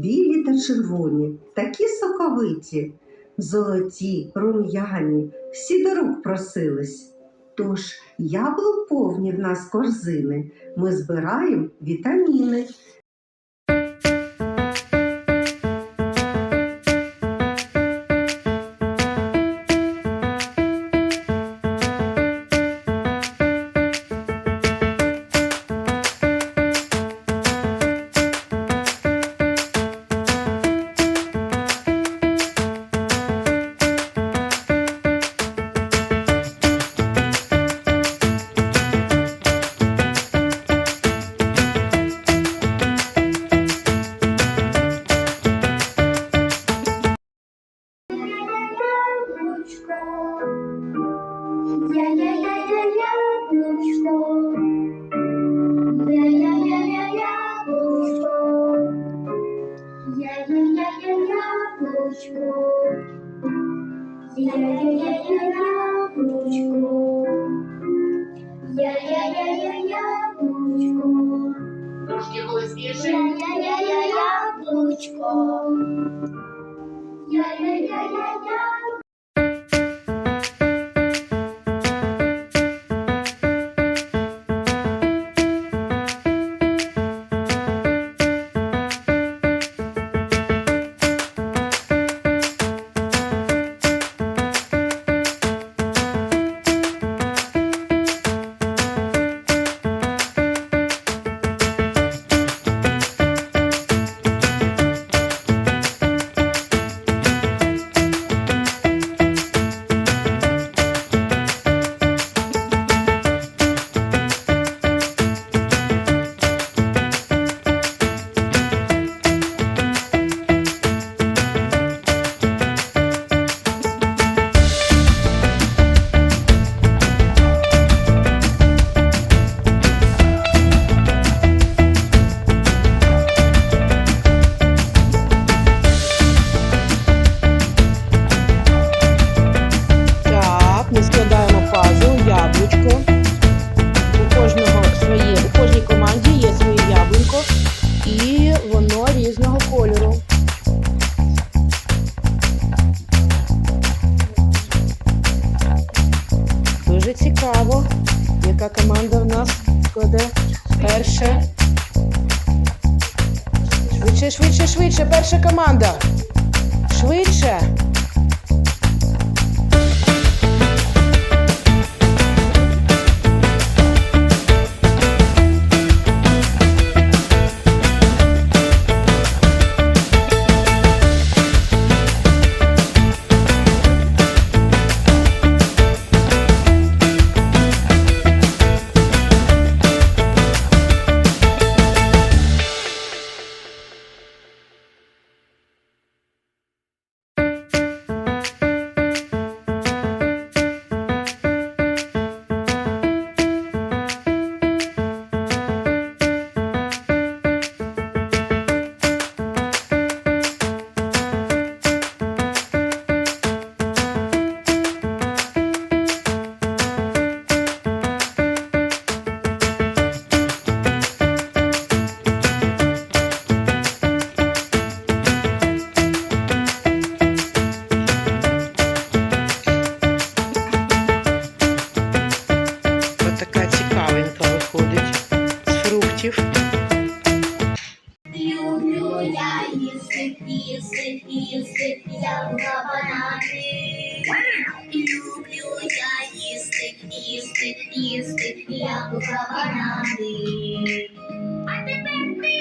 білі та червоні, такі соковиті, золоті, рум'яні, всі до рук просились. Тож яблук повні в нас корзини, ми збираємо вітаміни. Я-я-я-я-я. Дуже цікаво, яка команда в нас складе перше. Швидше, швидше, швидше, перша команда. Швидше. Люблю я їсти, їсти, їсти, яблука, банани. Люблю я їсти, їсти, їсти, яблука, банани. А тепер ти,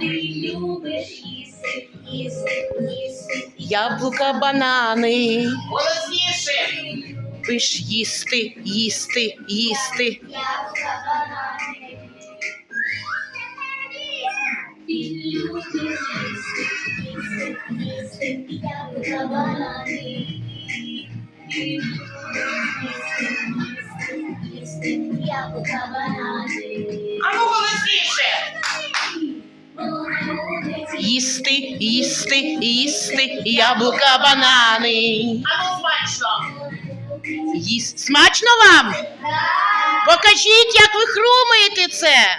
ти любиш їсти, їсти, їсти, Яблука, банани. Голосніше. Пиш їсти, їсти, їсти. яблука, банани. А ну голосніше. Їсти, їсти, їсти. Яблука, банани. А ну смачно. Їс... Смачно вам? Покажіть, як ви хрумаєте це.